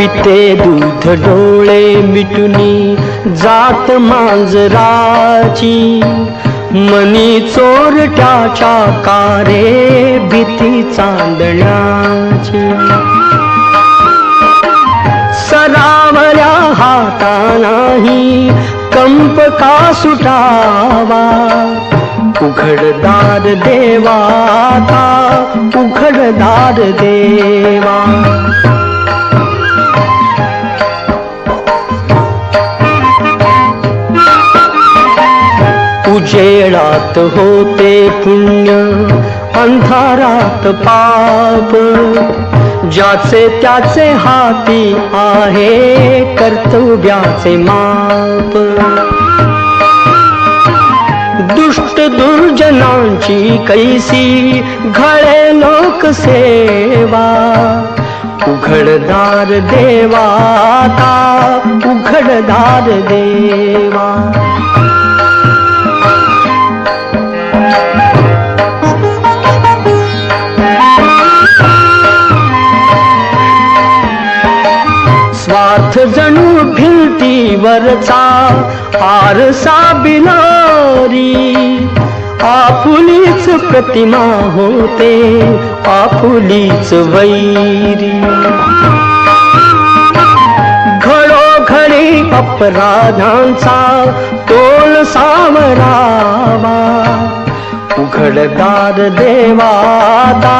पिते दूध डोळे मिटुनी जात मांजराची. मनी चोरट्याच्या कारे भीती चांदण्याची. सरावल्या हाता नाही कंप का सुटावा? उघडदार देवाता उघडदार देवा. उजेडात होते पुण्य अंधारात पाप. ज्याचे त्याचे हाती आहे कर्तव्याचे माप. दुष्ट दुर्जनांची कैसी घळे लोकसेवा उघडदार देवाता उघडदार देवा. स्वार्थ जणू भिंतीवरचा आरसा बिलारी. आपुलीच प्रतिमा होते आपुलीच वैरी. घडोघडी अपराधांचा तोल सावरावा उघडदार देवादा